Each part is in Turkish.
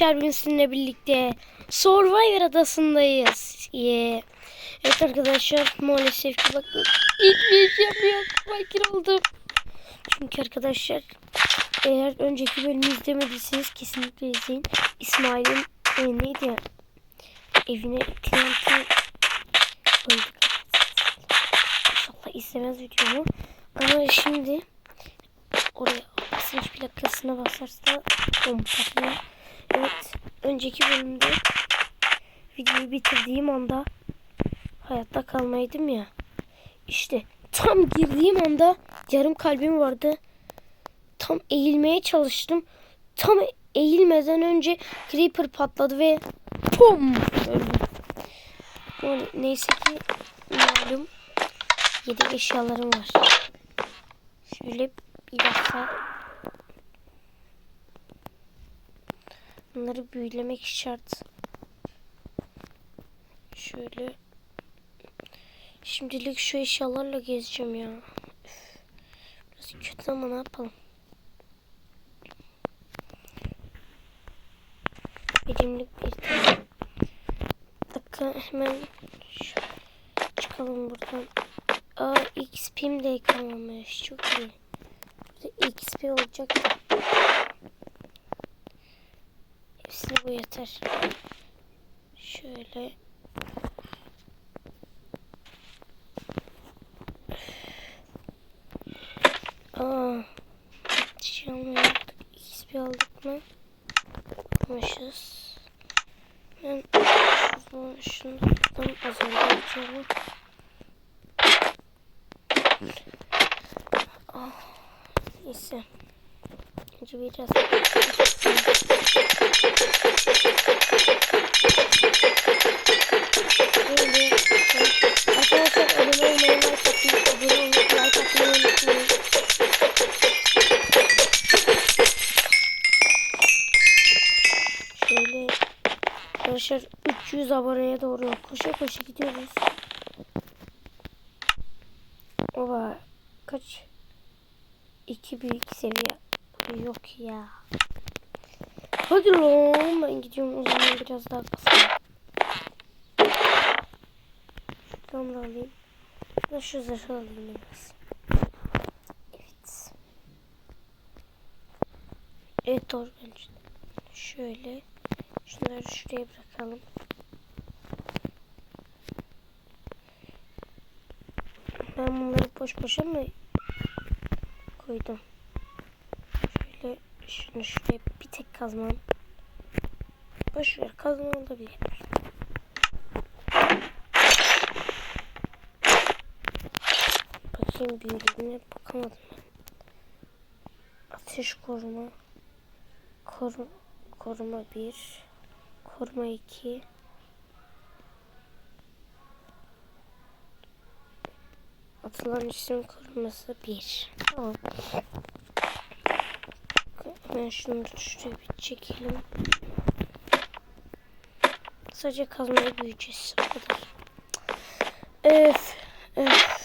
Bugün sizinle birlikte Survivor adasındayız. Yeah. Evet arkadaşlar maalesef ki bakın gitmeyeceğim yok fakir oldum. Çünkü arkadaşlar eğer önceki bölümü izlemediyseniz kesinlikle izleyin. İsmail'in e, neydi ya? Evine TNT koyduk. İnşallah izlemez videomu. Ama şimdi oraya basınç plakasına basarsa bom patlıyor. Evet önceki bölümde videoyu bitirdiğim anda hayatta kalmaydım ya. İşte tam girdiğim anda yarım kalbim vardı. Tam eğilmeye çalıştım. Tam eğilmeden önce creeper patladı ve pum öldüm. Yani neyse ki malum yedek eşyalarım var. Şöyle bir dakika. Bunları büyülemek şart. Şöyle. Şimdilik şu eşyalarla gezeceğim ya. Biraz kötü ama ne yapalım. Birimlik bir dakika hemen çıkalım buradan. Aa XP'm de kalmamış. Çok iyi. Burada XP olacak. Hepsine bu yeter. Şöyle. Aa. Şey almadık. XP aldık mı? Almışız. Ben şuradan şundan azaltıyorum. Ah. Neyse. Önce biraz Arkadaşlar. Şöyle arkadaşlar 300 aboneye doğru koşa koşa gidiyoruz. Oba kaç? İki büyük seviye. Yok ya. Hadi lan ben gidiyorum o zaman biraz daha kısa. Şuradan da alayım. Ben şu zırhı alayım biraz. Evet. Evet doğru bence. Şöyle. Şunları şuraya bırakalım. Ben bunları boş boşa mı koydum? Şunu şuraya bir tek kazmam. Boş ver kazma olabilir. Bakayım büyülerine bakamadım ben. Ateş koruma. Koru, koruma 1. Koruma 2. Atılan isim koruması 1. Tamam. Hemen şunu şuraya bir çekelim. Sadece kazmayı büyüyeceğiz. O kadar. Öf. Öf.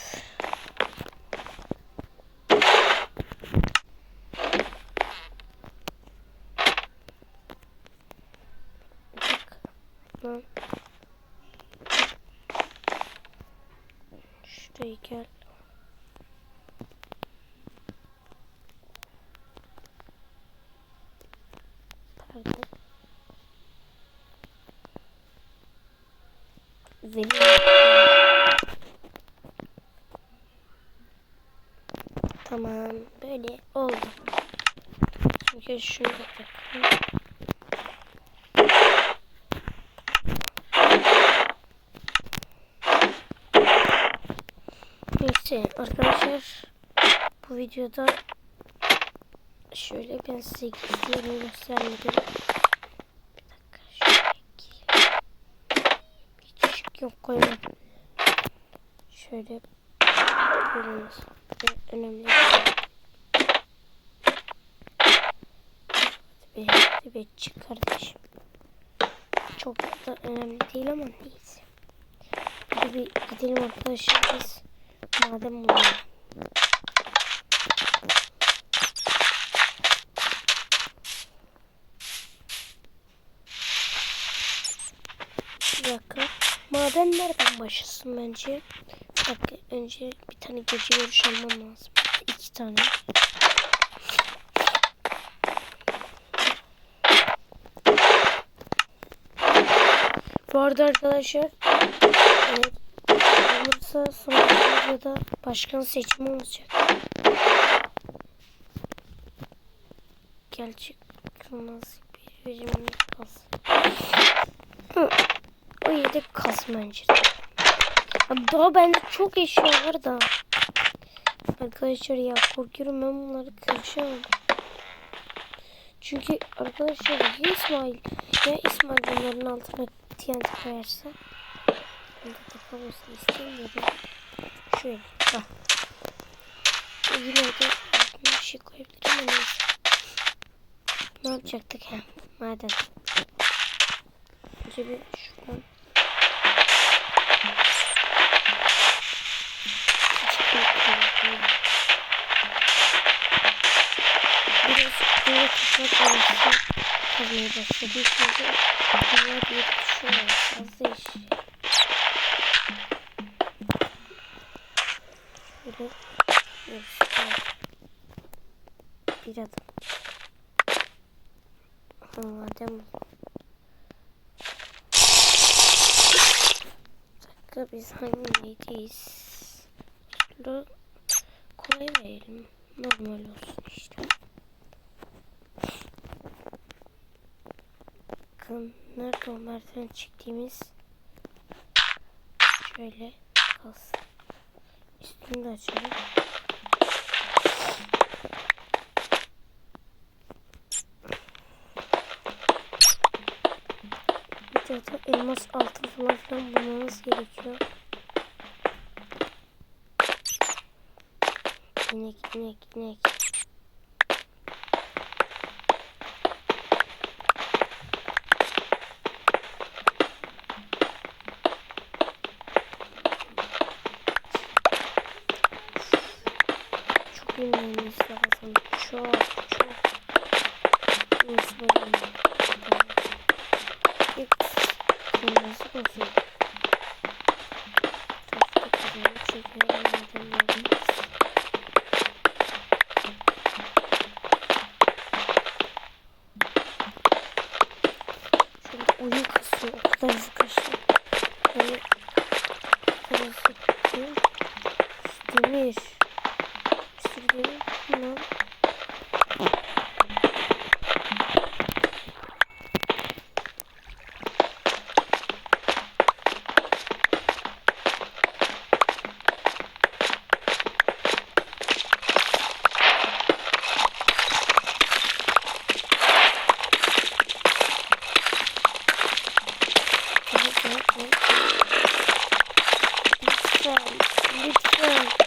Şuraya gel. Zeynep. Tamam böyle oldu. Çünkü şunu bırakalım. Neyse arkadaşlar bu videoda şöyle ben size gizlerini göstermedim. Bir dakika şöyle gireyim. Hiç ışık yok koymadım. Şöyle görünüz. Önemli. Be, hadi be çık kardeşim. Çok da önemli değil ama neyse. Hadi bir gidelim arkadaşlar biz. Madem bunu. Bir dakika. Maden nereden başlasın bence? Bir önce bir tane gece görüş almam lazım. İki tane. Bu arada arkadaşlar evet, olursa sonraki videoda başkan seçimi olacak. Gerçek kırmızı bir rejimde kalsın. O yedek de. Abi daha bende çok eşya var da. Arkadaşlar ya korkuyorum ben bunları kıracağım. Çünkü arkadaşlar ya İsmail ya İsmail bunların altına TNT koyarsa Bunda da kalmasını istemiyorum. Şöyle bak. Yine de bir şey koyabilirim. Ne yapacaktık ha? Maden. Önce bir şuradan. Toprak arası kazmaya başladı. Çünkü bunlar bir düşüyor. Fazla iş. Şöyle bir adım. Madem dakika biz hangideyiz? Şöyle kolay verelim. Normal olsun işte. Bakın nerede o çektiğimiz şöyle kalsın. Üstünü de açalım. Bir de elmas altın falan bulmamız gerekiyor. İnek, inek, inek. Çok inmemiz lazım. Çok, çok. Bakalım. İlk kırmızı olsun. Tahta kazanı çekiyorum. Madenlerimiz. Şöyle oyun kasıyor. O kadar Lütfen, lütfen.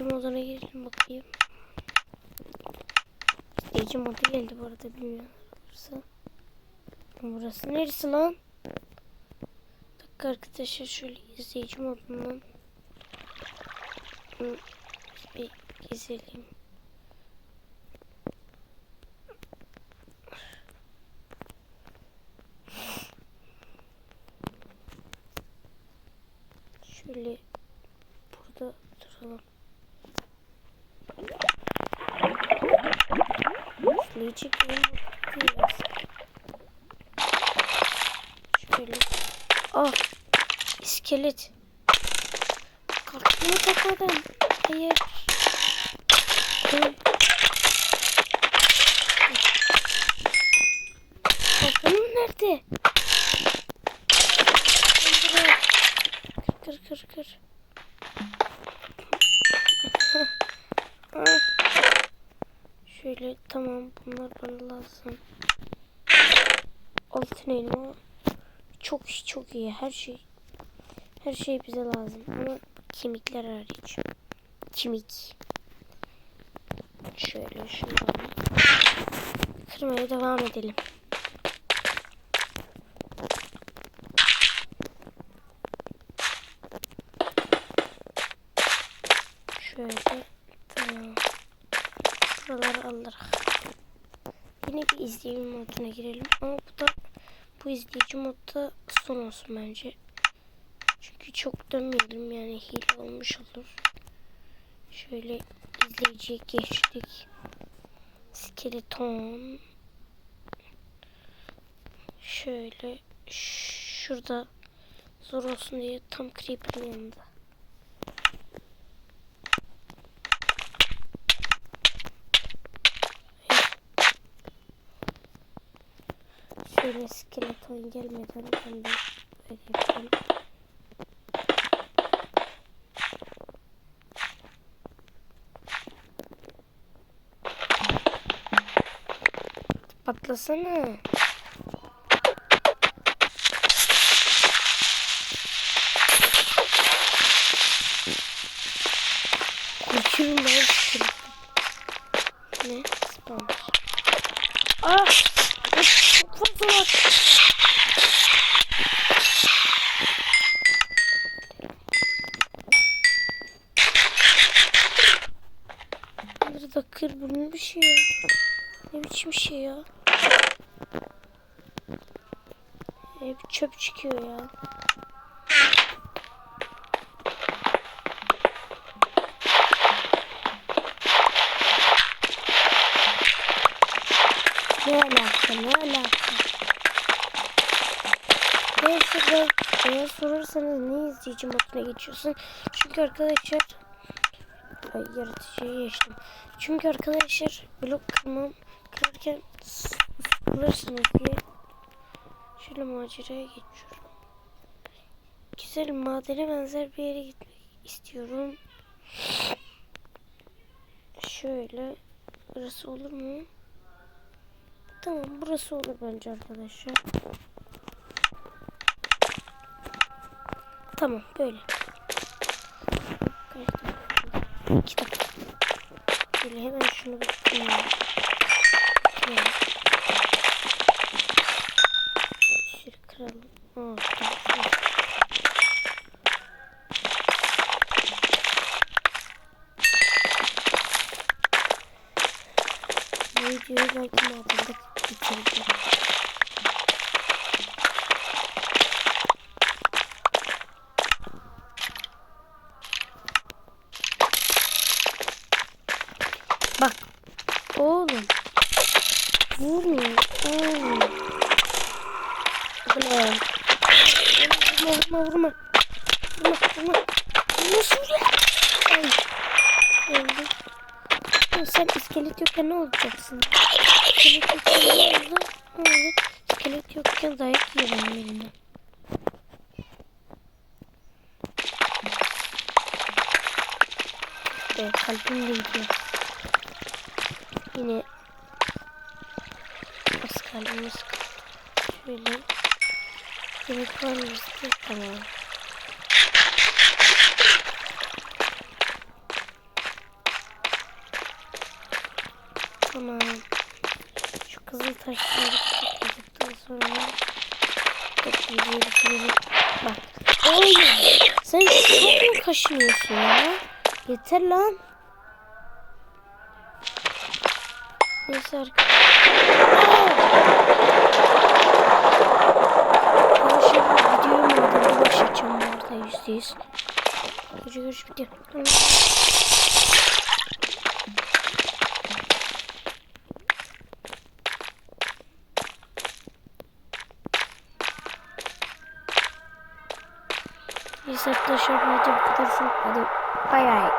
İzleyici moduna girelim bakayım. İzleyici modu geldi bu arada bilmiyorum. Burası. Burası neresi lan? Dakika arkadaşlar şöyle izleyici modundan. Bir gezelim. Şöyle burada duralım. Çekelim. bakıyoruz. Şöyle. Ah! iskelet. Kalktı mı takadan? Hayır. Kalkanım nerede? Kır kır. kır. Şöyle tamam bunlar bana lazım. Altın elma. Çok iyi çok iyi her şey. Her şey bize lazım ama kemikler hariç. Kemik. Şöyle şunu. Kırmaya devam edelim. Şöyle tamam. Buraları alarak. Yine bir izleyici moduna girelim. Ama bu da bu izleyici modda son olsun bence. Çünkü çok dönmeyelim yani hile olmuş olur. Şöyle izleyiciye geçtik. Skeleton. Şöyle şurada zor olsun diye tam creeper'ın yanında. Şöyle skeleton gelmeden ben de böyle yapayım. Patlasana. Skeleton. Ne? Spawner. Ah! Çok fazla var. Bunları da kır bunun bir şey ya. Ne biçim şey ya. Hep çöp çıkıyor ya. Ne alaka ne alaka. Neyse ben eğer sorarsanız ne izleyici moduna geçiyorsun? Çünkü arkadaşlar Ay yaratıcıya geçtim. Çünkü arkadaşlar blok kırmam kırarken sıkılırsınız diye şöyle maceraya geçiyorum. Güzel madene benzer bir yere gitmek istiyorum. Şöyle burası olur mu? Tamam burası olur bence arkadaşlar. Tamam böyle. İki dakika. Böyle hemen şunu bakayım. Şöyle. Şöyle kıralım. Aa, tamam. Bu videoyu belki madende bitireceğim. Bak. Oğlum. Ne? Vurma vurma vurma. Vurma vurma. Nasıl vuruyor? Ay. Öldü. Ya sen iskelet yokken ne olacaksın? İskelet yokken ne oldu? Ne oldu? İskelet yokken dayak yiyor benim elimden. Evet, kalbim gidiyor. Yine kaldı. Şöyle yemek var? Tamam. Tamam. Şu kızıl taşları topladıktan sonra toplayıcıya bitirelim. Bak. Oğlum sen çok mu kaşınıyorsun ya? Yeter lan. Neyse arkadaşlar. Arkadaşlar videoyu madende başlayacağım bu arada yüzde yüz. Gece görüş bitiyor. Neyse arkadaşlar bu video bu kadar. Hadi bay bay.